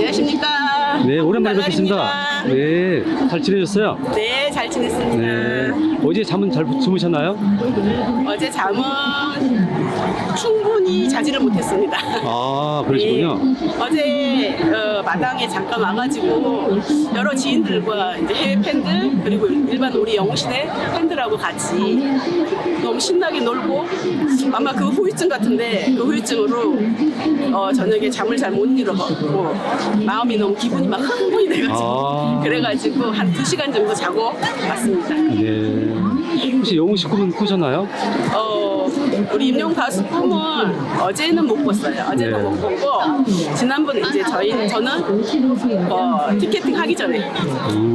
안녕하십니까. 네, 오랜만에 뵙겠습니다. 네, 잘 지내셨어요? 네, 잘 지냈습니다. 네. 어제 잠은 잘 주무셨나요? 어제 잠은 충분히 자지를 못했습니다. 아, 그러시군요. 예, 어제 어, 마당에 잠깐 와가지고 여러 지인들과 이제 해외 팬들 그리고 일반 우리 영웅시대 팬들하고 같이 너무 신나게 놀고 아마 그 후유증 같은데 그 후유증으로 어, 저녁에 잠을 잘 못 이루고 마음이 너무 기분이 막 흥분이 돼가지고 아. 그래가지고 한 두 시간 정도 자고 왔습니다. 네. 혹시 영웅 씨 꿈은 꾸셨나요? 어, 우리 임용 가수 꿈은 어제는 못 꿨어요. 어제는 네. 못 꿨고 지난번에 이제 저희 저는 어, 티켓팅 하기 전에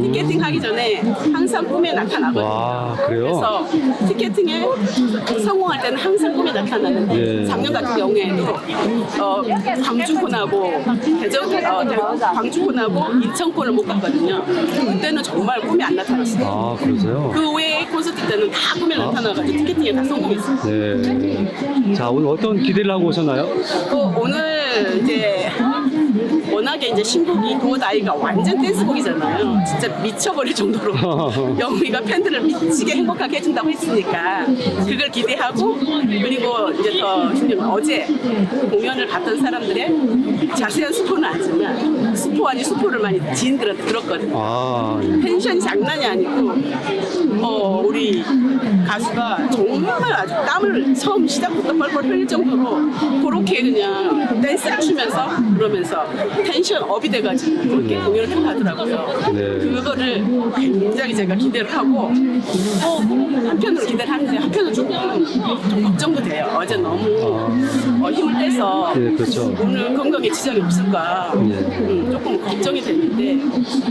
티켓팅 하기 전에 항상 꿈에 나타나거든요. 와, 그래요? 그래서 티켓팅에 성공할 때는 항상 꿈에 나타나는데 네. 작년 같은 경우에도 어, 광주콘하고 대전 어, 대- 광주콘하고 인천콘을 못 갔거든요. 그때는 정말 꿈이 안 나타났어요. 아, 그러세요? 그 외에 콘서트 때는 다 꿈에 나타나가지고 티켓팅에 다 성공했어요. 네. 자, 오늘 어떤 기대를 하고 오셨나요? 또 오늘 이제 워낙에 이제 신곡이 도어다이가 완전 댄스곡이잖아요. 진짜 미쳐버릴 정도로 영미가 팬들을 미치게 행복하게 해준다고 했으니까 그걸 기대하고 그리고 이제 더 어제 공연을 봤던 사람들의 자세한 스포는 아니지만 스포 아닌 스포를 많이 지인들한테 들었거든 요. 아, 텐션이 장난이 아니고 어 우리 가수가 정말 아주 땀을 처음 시작부터 뻘뻘 흘릴 정도로 그렇게 그냥 댄스를 추면서 그러면서 텐션 업이 돼가지고 그렇게 공연을 행하더라고요. 네. 그거를 굉장히 제가 기대를 하고 또 한편으로 기대를 하는데 한편으로 조금 좀 걱정도 돼요. 어제 너무 어, 힘을 빼서 네, 그렇죠. 오늘 건강에 지장이 없을까 네. 음, 조금 걱정이 되는데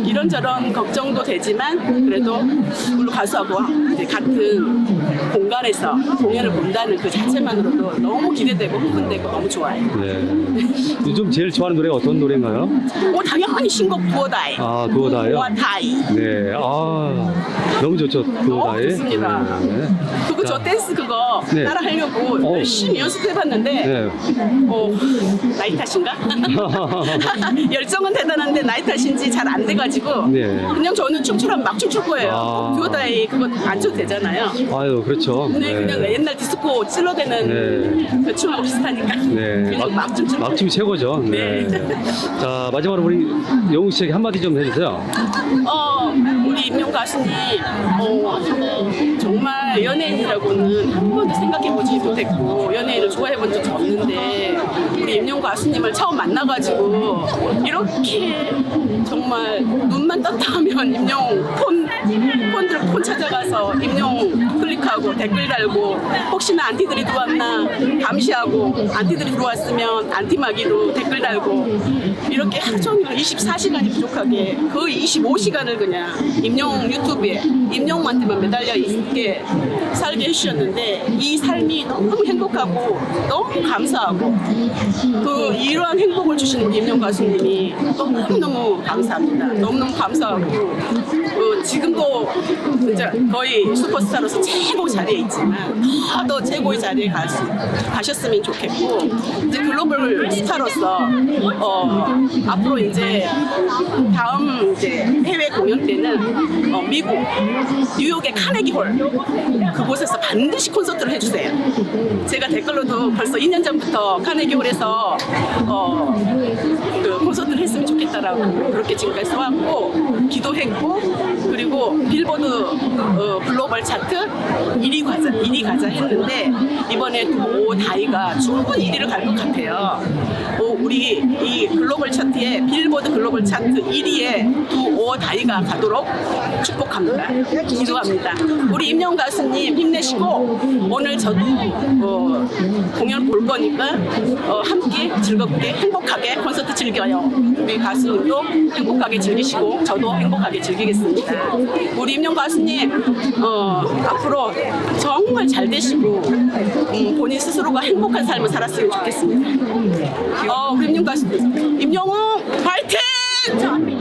이런저런 걱정도 되지만 그래도 물론 가수하고 이제 같은 공간에서 공연을 본다는 그 자체만으로도 너무 기대되고 흥분되고 너무 좋아요. 네. 요즘 제일 좋아하는 노래가 어떤 노래인가요? 오 당연히 신곡 두어다이. 아, 두어다이요? 두어다이. 네. 아, 너무 좋죠. 두어다이. 좋습니다. 네. 그거 저 자, 댄스 그거 네. 따라 하려고 어. 열심히 연습해봤는데 네. 어, 나이 탓인가? 열정은 대단한데 나이 탓인지 잘 안 돼가지고 네. 그냥 저는 춤추라면 막 춤출 거예요. 아. 듀오다이 그거 안 춰도 되잖아요. 아유, 그렇죠. 근데 그냥 옛날 디스코 찔러대는 네. 그 춤하고 비슷하니까 네. 그냥 막 거예요. 막춤이 최고죠. 네. 네. 자, 마지막으로 우리 영웅 씨에게 한마디 좀 해주세요. 어, 우리 임용 가수님, 어, 정말 연예인이라고는 한 번도 생각해보지 못했고, 연예인을 좋아해본 적이 없는데, 우리 임용 가수님을 처음 만나가지고, 이렇게 정말 눈만 떴다 하면 임용 폰, 폰들 폰 찾아가서 임용 클릭하고 댓글 달고, 혹시나 안티들이 들어왔나 감시하고, 안티들이 들어왔으면 안티마기로 댓글 달고, 이렇게 하루 종일 24시간이 부족하게 그 25시간을 그냥 임용 유튜브에 임용한테만 매달려 있게 살게 해주셨는데 이 삶이 너무 행복하고 너무 감사하고 그 이러한 행복을 주시는 임용 가수님이 너무너무 감사합니다. 너무너무 감사하고 어, 지금도 진짜 거의 슈퍼스타로서 최고 자리에 있지만 더, 더 최고의 자리에 갈 수, 가셨으면 좋겠고 이제 글로벌 스타로서 어, 앞으로 이제 다음 이제 해외 공연 때는 어, 미국 뉴욕의 카네기 홀 그곳에서 반드시 콘서트를 해주세요. 제가 댓글로도 벌써 2년 전부터 카네기 홀에서 어, 그 콘서트를 했으면 좋겠다라고 그렇게 지금까지 써왔고 기도했고 그리고 빌보드 어, 글로벌 차트 1위 가자 1위 가자 했는데 이번에 또 다이가 충분히 1위를 갈 것 같아요. 어, 우리 이 글로벌 차트에 빌보드 글로벌 차트 1위에 두오 다이가 가도록 축복합니다. 기도합니다. 우리 임영 가수님 힘내시고 오늘 저도 어, 공연 볼 거니까 어, 함께 즐겁게 행복하게 콘서트 즐겨요. 우리 가수님도 행복하게 즐기시고 저도 행복하게 즐기겠습니다. 우리 임영 가수님 어, 앞으로 정말 잘 되시고 음, 본인 스스로가 행복한 삶을 살았으면 좋겠습니다. 어, 우리 임영 가수님 임영웅 파이팅!